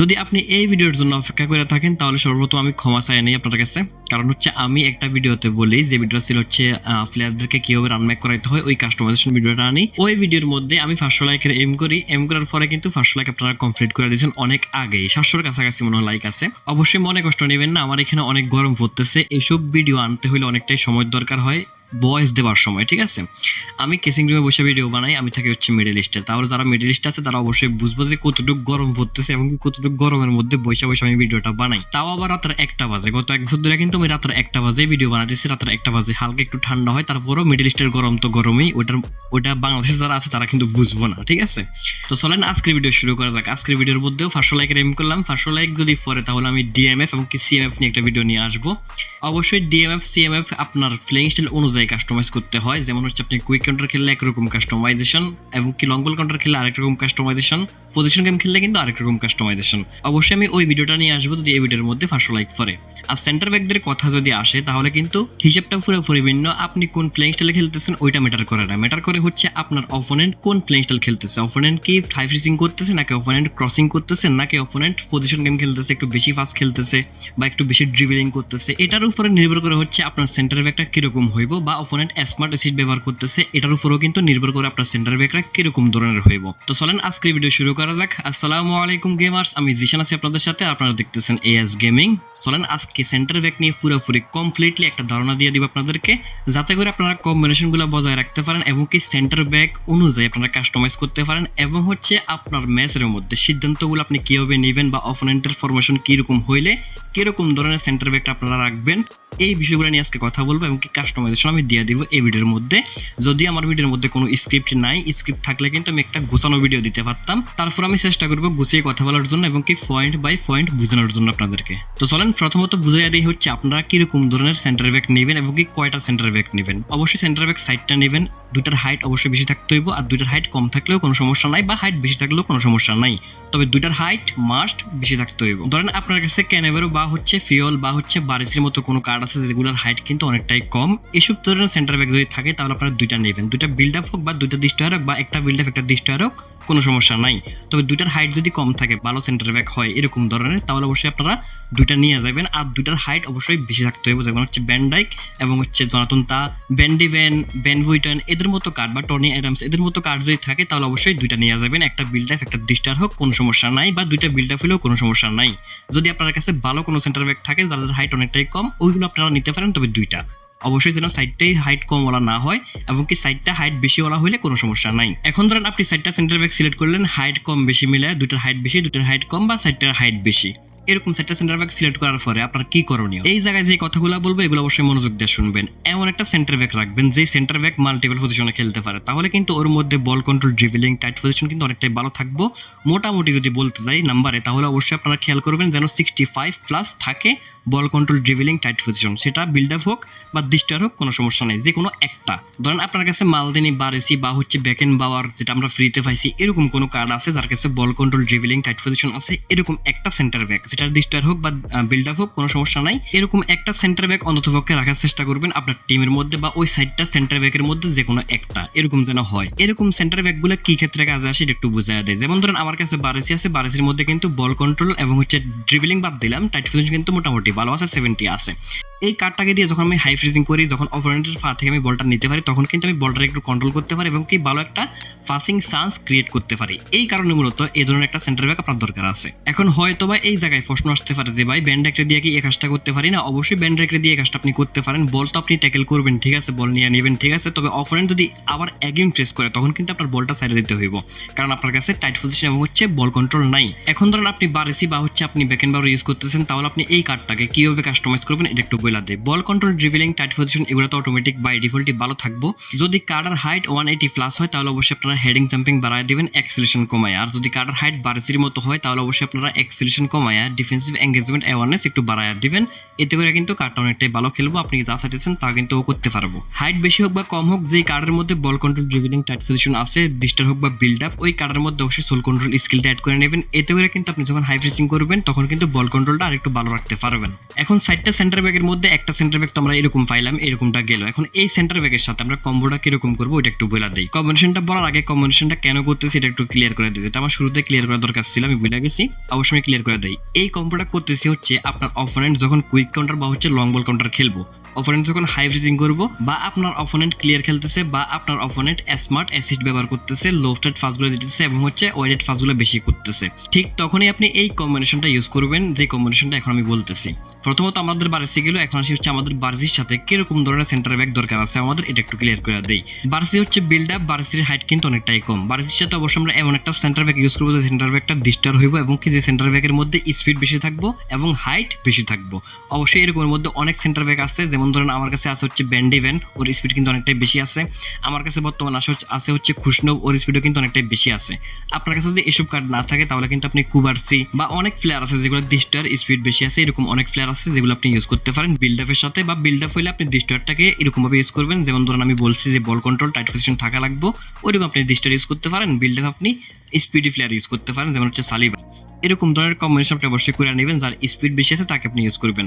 যদি আপনি এই ভিডিওর জন্য অপেক্ষা করে থাকেন, তাহলে সর্বপ্রথম আমি ক্ষমা চাই নেই আপনার কাছে। কারণ হচ্ছে আমি একটা ভিডিওতে বলি, যে ভিডিও ছিল হচ্ছে প্লেয়ারদেরকে কীভাবে রানম্যাক করাইতে হয়, ওই কাস্টমাইজেশন ভিডিওটা আনি। ওই ভিডিওর মধ্যে আমি পাঁচশো লাইকের এম করি। এম করার পরে কিন্তু পাঁচশো লাইক আপনারা কমপ্লিট করে দিয়েছেন অনেক আগেই। সাতশোর কাছাকাছি মনে হয় লাইক আছে। অবশ্যই মনে কষ্ট নেবেন না, আমার এখানে অনেক গরম পড়তেছে। এইসব ভিডিও আনতে হলে অনেকটাই সময় দরকার হয়। বয়স দেওয়ার সময়, ঠিক আছে? আমি কেসিং রুমে বসে ভিডিও বানাই, আমি থাকি হচ্ছে মিডল ইস্টে তাহলে যারা মিডল ইস্টে আছে, তারা অবশ্যই বুঝব যে কতটুকু গরম পড়তেছে এবং কতটুকু গরমের মধ্যে বসে বসে আমি ভিডিওটা বানাই। তাও আবার রাতের একটা বাজে। গত এক বছর ধরে কিন্তু আমি রাতের একটা বাজে ভিডিও বানাতেছি, রাতের একটা বাজে। হালকা একটু ঠান্ডা হয়, তারপরও মিডল ইস্টের গরম তো গরমই। ওটার ওটা বাংলাদেশে যারা আছে, তারা কিন্তু বুঝব না, ঠিক আছে? তো চলেন আজকের ভিডিও শুরু করা যাক। আজকের ভিডিওর মধ্যেও ফার্স্ট লাইকের এম করলাম। ফার্স্ট লাইক যদি পরে তাহলে আমি ডিএমএফ এবং কি সিএমএফ নিয়ে একটা ভিডিও নিয়ে আসব। অবশ্যই ডিএমএফ সিএমএফ আপনার প্লেইং স্টাইল অনুযায়ী কাস্টমাইজ করতে হয়। যেমন হচ্ছে আপনি কুইক কাউন্টার খেললে একরকম কাস্টমাইজেশন এবং কি লং বল কাউন্টার খেললে আরেক রকম কাস্টমাইজেশন পজিশন গেম খেললে কিন্তু আরেক রকম কাস্টমাইজেশন অবশ্যই আমি ওই ভিডিওটা নিয়ে আসব যদি এই ভিডিওর মধ্যে পাঁচশো লাইক পরে আর সেন্টার ব্যাকদের কথা যদি আসে, তাহলে কিন্তু হিসেবটা পুরোপুরি ভিন্ন। আপনি কোন প্লেইং স্টাইলে খেলতেছেন, ওইটা ম্যাটার করে না। ম্যাটার করে হচ্ছে আপনার অপোনেন্ট কোন প্লেইং স্টাইল খেলতেছে। অপোনেন্ট কি হাই ফ্রিজিং করতেছে, নাকি অপোনেন্ট ক্রসিং করতেছে, নাকি অপোনেন্ট পজিশন গেম খেলতেছে, একটু বেশি ফাস্ট খেলতেছে, বা একটু বেশি ড্রিবলিং করতেছে। এটার উপরে নির্ভর করে হচ্ছে আপনার সেন্টার ব্যাকটা কীরকম হইব, বা অপোনেন্ট স্মার্ট অ্যাসিড ব্যবহার করতেছে। এটার উপরেও কিন্তু নির্ভর করে আপনার সেন্টার ব্যাকটা কীরকম ধরনের হইব। তো চলেন আজকের ভিডিও শুরু করা যাক। আসসালামু আলাইকুম গেমার্স আমি জিশান আছি আপনাদের সাথে। আপনারা দেখতেছেন এএস গেমিং চলেন, আজকে সেন্টার ব্যাক নিয়ে পুরোপুরি কমপ্লিটলি একটা ধারণা দিয়ে দিব আপনাদেরকে। যাতে করে আপনারা কম্বিনেশনগুলো বজায় রাখতে পারেন এবং কি সেন্টার ব্যাক অনুযায়ী আপনারা কাস্টমাইজ করতে পারেন এবং হচ্ছে আপনার ম্যাচের মধ্যে সিদ্ধান্তগুলো আপনি কীভাবে নেবেন বা অপোনেন্টের ফরমেশন কীরকম হইলে কীরকম ধরনের সেন্টার ব্যাকটা আপনারা রাখবেন, এই বিষয়গুলো নিয়ে আজকে কথা বলব এবং কি কাস্টমাইজেশন আমি দিয়ে দিব এই ভিডিওর মধ্যে। যদি আমার ভিডিওর মধ্যে কোনো স্ক্রিপ্ট নাই স্ক্রিপ্ট থাকলে কিন্তু আমি একটা গোছানো ভিডিও দিতে পারতাম। তারপর আমি চেষ্টা করব গুছিয়ে কথা বলার জন্য এবং কি পয়েন্ট বাই পয়েন্ট বোঝানোর জন্য আপনাদেরকে। তো চলেন প্রথমত বুঝাই দিই হচ্ছে আপনারা কীরকম ধরনের সেন্টার ব্যাক নেবেন এবং কি কয়টা সেন্টার ব্যাক নেবেন। অবশ্যই সেন্টার ব্যাক সাইডটা নেবেন, দুইটার হাইট অবশ্যই বেশি থাকতে হইব আর দুইটার হাইট কম থাকলেও কোনো সমস্যা নাই বা হাইট বেশি থাকলেও কোনো সমস্যা নাই। তবে দুইটার হাইট মাস্ট বেশি থাকতে হইব। ধরেন আপনার কাছে ক্যানেভেরো বা হচ্ছে ফিওল বা হচ্ছে বারিসের মতো কোনো কার্ড আছে যেগুলোর হাইট কিন্তু অনেকটাই কম। এসব ধরনের সেন্টার ব্যাক যদি থাকে তাহলে আপনারা দুইটা নেবেন। দুইটা বিল্ড আপ হোক বা দুইটা দৃষ্টি হোক বা একটা বিল্ড আপ একটা দৃষ্টি হোক কোনো সমস্যা নাই। তবে দুইটার হাইট যদি কম থাকে, ভালো সেন্টার ব্যাক হয় এরকম ধরনের, তাহলে অবশ্যই আপনারা দুইটা নিয়ে যাবেন। আর দুইটার হাইট অবশ্যই বেশি থাকতে হবে, যেমন হচ্ছে ব্যান্ডাইক এবং হচ্ছে জনাতন তা ব্যান্ডি ভ্যান ব্যান ভুইটন এদের মতো কার্ড বা টনি অ্যাডামস এদের মতো কার্ড যদি থাকে, তাহলে অবশ্যই দুইটা নিয়ে যাবেন। একটা বিল্ড আপ একটা ডিস্টার হোক, কোনো সমস্যা নাই, বা দুইটা বিল্ড আপ হলেও কোনো সমস্যা নাই। যদি আপনার কাছে ভালো কোনো সেন্টার ব্যাক থাকে, যাদের হাইট অনেকটাই কম, ওইগুলো আপনারা নিতে পারেন, তবে দুইটা। অবশ্যই যেন সাইডটাই হাইট কম ওলা না হয় এবং কি সাইডটা হাইট বেশি ওলা হলে কোনো সমস্যা নাই। এখন ধরেন আপনি সাইডটা সেন্টার ব্যাক সিলেক্ট করলেন হাইট কম বেশি মিলে দুটার হাইট বেশি দুটার হাইট কম বা সাইডটার হাইট বেশি। এরকম সেন্টার সেন্টার ব্যাক সিলেক্ট করার পরে আপনার কি করণীয়? এই জায়গায় যে কথাগুলো বলব, এগুলো অবশ্যই মনোযোগ দিয়ে শুনবেন। এমন একটা সেন্টার ব্যাক রাখবেন যে সেন্টার ব্যাক মাল্টিপল পজিশনে খেলতে পারে। তাহলে কিন্তু ওর মধ্যে ball control dribbling tight possession কিন্তু অনেকটাই ভালো থাকব। মোটামুটি যদি বলতে যাই নাম্বারে তাহলে অবশ্যই আপনারা খেয়াল করবেন যেন সিক্সটি ফাইভ প্লাস থাকে ball control dribbling tight possession সেটা বিল্ড আপ হোক বা ডিস্টার হোক, কোনো সমস্যা নেই, যে কোনো একটা। ধরেন আপনার কাছে মালদিনি, বারেসি বা হচ্ছে ব্যাকেন বাওয়ার যেটা আমরা ফ্রিতে পাইছি, এরকম কোনো কার্ড আছে যার কাছে ball control dribbling tight possession আছে? এরকম একটা সেন্টার ব্যাক যেটা ডিস্টার হোক বা বিল্ড আপ হোক, কোনো সমস্যা নাই। এরকম একটা সেন্টার ব্যাক অন্ততপক্ষে রাখার চেষ্টা করবেন আপনার টিমের মধ্যে বা ওই সাইডটা সেন্টার ব্যাকের মধ্যে যে কোনো একটা। এরকম যেন হয়। এরকম সেন্টার ব্যাকগুলো কি ক্ষেত্রে কাজে আসে একটু বোঝা দেয় যেমন ধরেন, আমার কাছে বারেসি আছে। বারেসির মধ্যে কিন্তু বল কন্ট্রোল এবং হচ্ছে ড্রিবলিং বাদ দিলাম। টাইট ফিনিশ কিন্তু মোটামুটি ভালো আছে সেভেন্টি আছে। এই কার্ডটাকে দিয়ে যখন আমি হাই ফ্রিজিং করি, যখন অপোনেন্টের পা থেকে আমি বলটা নিতে পারি, তখন কিন্তু আমি বলটা একটু কন্ট্রোল করতে পারি এবং কি ভালো একটা ফাসিং চান্স ক্রিয়েট করতে পারি। এই কারণে মূলত এই ধরনের একটা সেন্টার ব্যাক আপনার দরকার আছে। এখন হয়তো বা এই জায়গায় প্রশ্ন আসতে পারে যে ভাই ব্যান্ড রেখে দিয়ে কি এই কাজটা করতে পারি? না, অবশ্যই ব্যান্ড রেখে দিয়ে এই কাজটা আপনি করতে পারেন। বল তো আপনি ট্যাকেল করবেন, ঠিক আছে বল নিয়ে নেবেন, ঠিক আছে। তবে অপোনেন্ট যদি আবার অ্যাগেন ফেস করে, তখন কিন্তু আপনার বলটা সাইডে দিতে হইব। কারণ আপনার কাছে টাইট পজিশন এবং হচ্ছে বল কন্ট্রোল নাই। এখন ধরেন আপনি বারেসি বা হচ্ছে আপনি ব্যাকেন বার ইউজ করতেছেন, তাহলে আপনি এই কার্ডটাকে কীভাবে কাস্টমাইজ করবেন, এটা একটু বলে দেয় ball control dribbling tight possession এগুলো তো অটোমেটিক বাই ডিফল্টই ভালো থাকব। যদি কার্ডার হাইট ওয়ান এইটি প্লাস হয়, তাহলে অবশ্যই আপনারা হেডিং জাম্পিং বাড়ায় দেবেন অ্যাক্সিলেশন কমায়। আর যদি কার্ডার হাইট বারেসির মতো হয়, তাহলে অবশ্যই আপনারা অ্যাক্সিলেশন কমায়। ডিফেন্সিভ এঙ্গেজমেন্ট অ্যাওয়ারনেস একটু বাড়ায় দিবেন। এতে করে কিন্তু কার্ডটা অনেকটাই ভালো খেলব। আপনি যা চাইতেছেন, তা কিন্তু করতে পারব। হাইট বেশি হোক বা কম হোক যে কার্ডের মধ্যে ball control dribbling tight possession আছে ডিস্টার হোক বা বিল্ড আপ ওই কার্ডের মধ্যে অবশ্যই সোল কন্ট্রোল স্কিলটা অ্যাড করে নেবেন। এতে করে কিন্তু আপনি যখন হাই ফ্রিসিং করবেন, তখন কিন্তু বল কন্ট্রোলটা আরেকটু ভালো রাখতে পারবেন। এখন সাইডটা সেন্টার ব্যাগের মধ্যে মধ্যে একটা সেন্টার ব্যাগ তো আমরা এরকম পাইলাম, এরকমটা গেল। এখন এই সেন্টার ব্যাগের সাথে আমরা কম্বোটা কীরকম করব, ওইটা একটু বলে দিই। কম্বিনেশনটা বলার আগে কম্বিনেশনটা কেন করতেছি এটা একটু ক্লিয়ার করে দিই। আমার শুরুতে ক্লিয়ার করা দরকার ছিল, আমি বুঝে গেছি, অবশ্যই ক্লিয়ার করে দিই। এই কম্বোটা করতেছি হচ্ছে আপনার অপোনেন্ট যখন কুইক কাউন্টার বা হচ্ছে লং বল কাউন্টার খেলব। অপোনেন্ট যখন হাই ফ্রিজিং করব বা আপনার অপোনেন্ট ক্লিয়ার খেলতেছে বা আপনার অপোনেন্ট স্মার্ট অ্যাসিস্ট ব্যবহার করতেছে লো লোফটেড ফাস্টগুলো দিতেছে এবং হচ্ছে ওয়েডেড ফাস্টগুলো বেশি করতেছে। ঠিক তখনই আপনি এই কম্বিনেশনটা ইউজ করবেন, যে কম্বিনেশনটা এখন আমি বলতেছি। প্রথমত আমাদের বার্সি গেল এখন আসি হচ্ছে আমাদের বার্সির সাথে। কীরকম ধরনের সেন্টার ব্যাক দরকার আছে? আমাদের এটা একটু ক্লিয়ার করে দেই। বার্সি হচ্ছে বিল্ড আপ বার্সির হাইট কিন্তু অনেকটাই কম। বার্সির সাথে অবশ্য আমরা এমন একটা সেন্টার ব্যাক ইউজ করব যে সেন্টার ব্যাকটা ডিস্টার হইব এবং কি যে সেন্টার ব্যাকের মধ্যে স্পিড বেশি থাকব এবং হাইট বেশি থাকব। অবশ্যই এরকমের মধ্যে অনেক সেন্টার ব্যাক আছে। যেমন ধরেন আমার কাছে আছে হচ্ছে ব্যান্ডি ভ্যান ওর স্পিড কিন্তু অনেকটাই বেশি আছে। আমার কাছে বর্তমান আসে হচ্ছে- আছে হচ্ছে খুশনব ওর স্পিডও কিন্তু অনেকটাই বেশি আছে। আপনার কাছে যদি এসব কার্ড না থাকে, তাহলে কিন্তু আপনি কুবারসি বা অনেক প্লেয়ার আছে যেগুলো ডিস্টার স্পিড বেশি আছে। এরকম অনেক প্লেয়ার আছে যেগুলো আপনি ইউজ করতে পারেন। বিল্ড আপের সাথে বা বিল্ড আপ হইলে আপনি ডিস্টারটাকে এরকমভাবে ইউজ করবেন। যেমন ধরুন আমি বলছি যে বল কন্ট্রোল টাইট পজিশন থাকা লাগবে, ওইরকম আপনি ডিস্টার ইউজ করতে পারেন। বিল্ড আপ আপনি স্পিডি প্লেয়ার ইউজ করতে পারেন, যেমন হচ্ছে সালিবা এরকম ধরনের কম্বিনেশন আপনি অবশ্যই করে নেবেন যার স্পিড বেশি আছে তাকে আপনি ইউজ করবেন।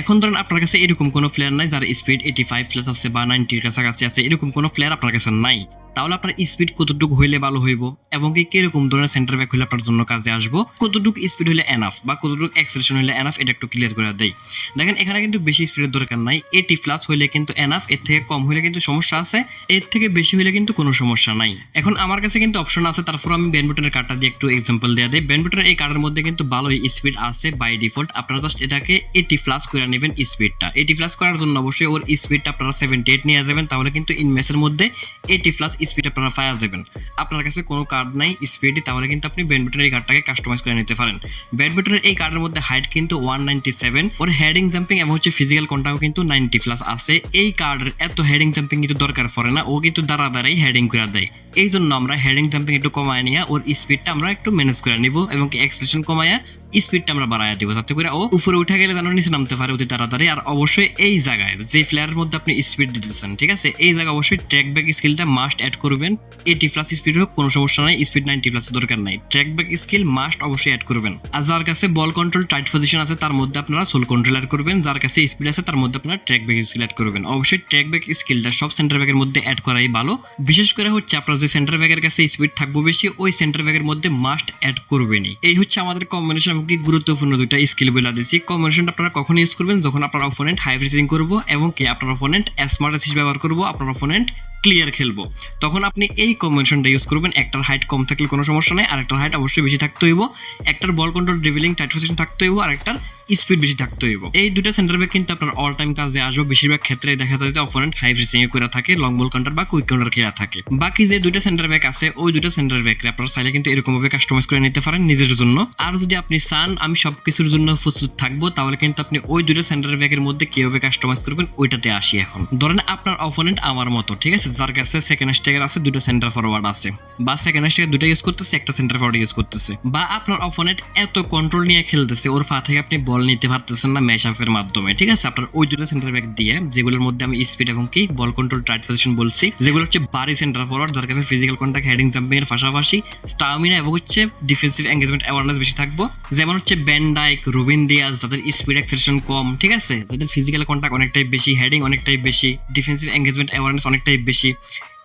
এখন ধরেন আপনার কাছে এরকম কোনো প্লেয়ার নাই যার স্পিড এইটি ফাইভ প্লাস আছে বা নাইনটির কাছাকাছি আছে, এরকম কোনো প্লেয়ার আপনার কাছে নাই। তাহলে আপনার স্পিড কতটুকু হইলে ভালো হইব এবং কি কীরকম ধরনের সেন্টার ব্যাক হইলে আপনার জন্য কাজে আসব, কতটুকু স্পিড হইলে এনাফ বা কতটুকু এক্সেলেশন হইলে এনাফ এটা একটু ক্লিয়ার করে দেই। দেখেন, এখানে কিন্তু বেশি স্পিডের দরকার নাই এটি প্লাস হইলে কিন্তু এনাফ এর থেকে কম হইলে কিন্তু সমস্যা আছে, এর থেকে বেশি হইলে কিন্তু কোনো সমস্যা নাই। এখন আমার কাছে কিন্তু অপশন আছে তারপর আমি ব্যানবুটনের কার্ডটা দিয়ে একটু এক্সাম্পল দেওয়া দিই। ব্যানবুটনের এই কার্ডের মধ্যে কিন্তু ভালোই স্পিড আছে বাই ডিফল্ট আপনারা জাস্ট এটাকে এইটি প্লাস করে নেবেন স্পিডটা এইটি প্লাস করার জন্য অবশ্যই ওর স্পিডটা আপনারা সেভেন্টি এইট নিয়ে যাবেন। তাহলে কিন্তু ইন ম্যাচের মধ্যে এইটি প্লাস স্পিড আপনারা পাওয়া যাবেন। আপনার কাছে কোনো কার্ড নাই স্পিডই তাহলে কিন্তু আপনি ব্যাডমিন্টনের এই কার্ডটাকে কাস্টমাইজ করে নিতে পারেন। ব্যাডমিন্টনের এই কার্ডের মধ্যে হাইট কিন্তু ওয়ান নাইনটি সেভেন ওর হেডিং জাম্পিং এবং হচ্ছে ফিজিক্যাল কন্টাও কিন্তু নাইনটি প্লাস আছে। এই কার্ডের এত হেডিং জাম্পিং কিন্তু দরকার পড়ে না। ও কিন্তু দাঁড়া দাঁড়াই হেডিং করে দেয়। এই জন্য আমরা হেডিং জাম্পিং একটু কমায় নিয়ে ওর স্পিডটা আমরা একটু ম্যানেজ করে নিব এবং কি এক্সপ্রেশন কমায়া স্পিডটা আমরা বাড়ায় দিব, যাতে করে ও উপরে উঠে গেলে যেন নিচে নামতে পারে অতি তাড়াতাড়ি। আর অবশ্যই এই জায়গায় যে প্লেয়ারের মধ্যে আপনি স্পিড দিতেছেন, ঠিক আছে? এই জায়গায় অবশ্যই ট্র্যাক ব্যাক স্কিলটা মাস্ট অ্যাড করবেন। এইটি প্লাস স্পিড হোক, কোনো সমস্যা নাই স্পিড নাইনটি প্লাস দরকার নাই। ট্র্যাক ব্যাক স্কিল মাস্ট অবশ্যই অ্যাড করবেন। আর যার কাছে বল কন্ট্রোল টাইট পজিশন আছে, তার মধ্যে আপনারা সোল কন্ট্রোল অ্যাড করবেন। যার কাছে স্পিড আছে, তার মধ্যে আপনারা ট্র্যাক ব্যাক স্কিল অ্যাড করবেন। অবশ্যই ট্র্যাক ব্যাক স্কিলটা সব সেন্টার ব্যাগের মধ্যে অ্যাড করাই ভালো। বিশেষ করে হচ্ছে আপনার যে সেন্টার ব্যাগের কাছে স্পিড থাকবে বেশি, ওই সেন্টার ব্যাগের মধ্যে মাস্ট অ্যাড করবেনই। এই হচ্ছে আমাদের কম্বিনেশন এবং গুরুত্বপূর্ণ দুইটা স্কিল বলে দিচ্ছি কম্বিনেশনটা আপনারা কখন ইউজ করবেন যখন আপনার অপোনেন্ট হাই ফ্রিজিং করব এবং কি আপনার অপোনেন্ট স্মার্ট অ্যাসিস ব্যবহার করব, আপনার অপোনেন্ট ক্লিয়ার খেলব। তখন আপনি এই কম্বিনেশনটা ইউজ করবেন। একটার হাইট কম থাকলে কোনো সমস্যা নেই আর একটার হাইট অবশ্যই বেশি থাকতে হইব। একটার ball control dribbling tight possession থাকতে হইব আর একটার স্পিড বেশি থাকতে হইব। এই দুটো সেন্টার ব্যাক কিন্তু আপনার অল টাইম কাজে আসবে। বেশিরভাগ ক্ষেত্রে দেখা যায় যে অপোনেন্ট হাই ফ্রিজিং এ করে থাকে লং বল কাউন্টার বা কুইক কাউন্টার খেলা থাকে। বাকি যে দুটো সেন্টার ব্যাক আছে, ওই দুটো সেন্টার ব্যাক আপনারা চাইলে কিন্তু এরকম ভাবে কাস্টমাইজ করে নিতে পারেন নিজের জন্য। আর যদি আপনি চান, আমি সবকিছুর জন্য প্রস্তুত থাকব, তাহলে কিন্তু আপনি ওই দুটো সেন্টার ব্যাকের মধ্যে কীভাবে কাস্টমাইজ করবেন, ওইটাতে আসি এখন। ধরেন আপনার অপোনেন্ট আমার মতো, ঠিক আছে? যার কাছে সেকেন্ড স্টেকার আছে, দুটো সেন্টার ফরওয়ার্ড আছে। বা সেকেন্ড স্টেকার দুটো ইউজ করতেছে, একটা সেন্টার ফরওয়ার্ড ইউজ করতেছে। বা আপনার অপোনেন্ট এত কন্ট্রোল নিয়ে খেলতেছে, ওর পা থেকে আপনি বল নিতে পারতেছেন না ম্যাচ আপের মাধ্যমে, ঠিক আছে? আপনার ওই দুটো সেন্টার ব্যাক দিয়ে, যেগুলোর মধ্যে আমি স্পিড এবং কি বল কন্ট্রোল টাইট পজিশন বলছি, যেগুলো হচ্ছে বাড়ি সেন্টার ফরওয়ার্ড যার কাছে ফিজিক্যাল কন্ট্যাক্ট হেডিং জাম্পিং এর পাশাপাশি স্টামিনা এবং হচ্ছে ডিফেন্সিভ এঙ্গেজমেন্ট অ্যাওয়ারনেস বেশি থাকব। যেমন হচ্ছে ব্যান্ডাইক রুবিন দিয়াজ যাদের স্পিড অ্যাক্সেলেশন কম, ঠিক আছে? যাদের ফিজিক্যাল কন্ট্যাক্ট অনেকটাই বেশি হেডিং অনেকটাই বেশি ডিফেন্সিভ এঙ্গেজমেন্ট অ্যাওয়ারনেস অনেকটাই বেশি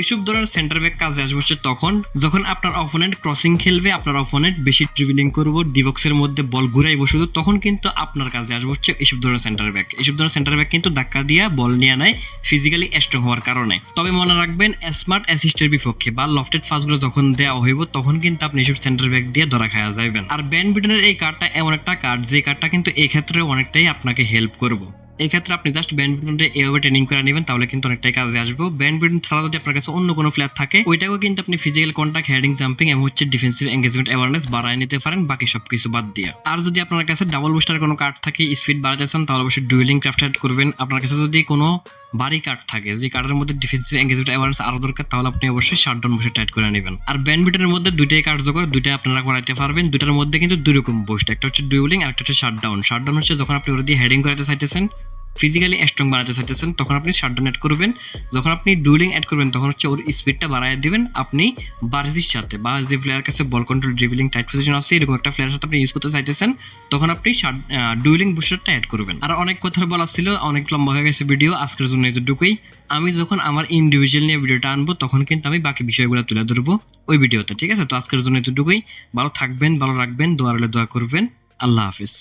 এইসব ধরনের সেন্টার ব্যাক কাজে আসবে হচ্ছে তখন, যখন আপনার অপোনেন্ট ক্রসিং খেলবে, আপনার অপোনেন্ট বেশি ট্রিভিলিং করব ডিবক্সের মধ্যে বল ঘুরাইবো শুধু, তখন কিন্তু আপনার কাজে আসবে হচ্ছে এইসব ধরনের সেন্টার ব্যাক এইসব ধরনের সেন্টার ব্যাক কিন্তু ধাক্কা দিয়া বল নিয়ে নেয় ফিজিক্যালি স্ট্রং হওয়ার কারণে। তবে মনে রাখবেন স্মার্ট অ্যাসিস্টের বিপক্ষে বা লফটেড ফাস্টগুলো যখন দেওয়া হইব, তখন কিন্তু আপনি এইসব সেন্টার ব্যাক দিয়ে ধরা খাওয়া যাবেন আর ব্যান্ড বিটনের এই কার্ডটা এমন একটা কার্ড যে কার্ডটা কিন্তু এই ক্ষেত্রে অনেকটাই আপনাকে হেল্প করব। এই ক্ষেত্রে আপনি জাস্ট ব্যান্ডবিটনটা এভাবে ট্রেনিং করে নেবেন, তাহলে কিন্তু অনেকটাই কাজে আসবে। ব্যাডমিন্টন ছাড়া যদি আপনার কাছে অন্য কোনো প্লেয়ার থাকে, ওইটাকেও কিন্তু আপনি ফিজিক্যাল কন্ট্যাক্ট হেডিং জাম্পিং এবং হচ্ছে ডিফেন্সিভ এঙ্গেজমেন্ট অ্যাওয়ারনেস বাড়ায় নিতে পারেন, বাকি সব কিছু বাদ দিয়ে। আর যদি আপনার কাছে ডাবল বুস্টার কোনো কার্ড থাকে স্পিড বাড়াতে চান, তাহলে অবশ্যই ডুয়েলিং ক্রাফট করবেন। আপনার কাছে যদি কোনো বাড়ি কার্ড থাকে, যে কার্ডের মধ্যে ডিফেন্সিভ এঙ্গেজমেন্ট অ্যাভারেন্স আরও দরকার, তাহলে আপনি অবশ্যই শাটডাউন বসে টাইট করে নেবেন। আর ব্যান্ডমিটনের মধ্যে দুইটাই কার্যকর দুইটাই আপনারা করাইতে পারবেন। দুটার মধ্যে কিন্তু দুই রকম বুস্ট একটা হচ্ছে ডুয়েলিং আর একটা হচ্ছে শার্ট ডাউন শাটডাউন শাটডাউন হচ্ছে যখন আপনি ওরা দিয়ে হেডিং করাতে চাইতেছেন ফিজিক্যালি স্ট্রং বানাতে চাইতেছেন, তখন আপনি শাটডাউন অ্যাড করবেন। যখন আপনি ডুয়েলিং অ্যাড করবেন, তখন হচ্ছে ওর স্পিডটা বাড়ায় দেবেন। আপনি বার্জির সাথে বা যে প্লেয়ার কাছে ball control dribbling tight possession আছে, এরকম একটা প্লেয়ারের সাথে আপনি ইউজ করতে চাইতেছেন, তখন আপনি ডুয়েলিং বুস্টারটা অ্যাড করবেন। আর অনেক কথা বলা ছিল, অনেক লম্বা হয়ে গেছে ভিডিও আজকের জন্য এতটুকুই। আমি যখন আমার ইন্ডিভিজুয়াল নিয়ে ভিডিওটা আনব, তখন কিন্তু আমি বাকি বিষয়গুলো তুলে ধরবো ওই ভিডিওতে ঠিক আছে? তো আজকের জন্য এতটুকুই। ভালো থাকবেন, ভালো রাখবেন, দোয়া রইলে, দোয়া করবেন। আল্লাহ হাফিজ।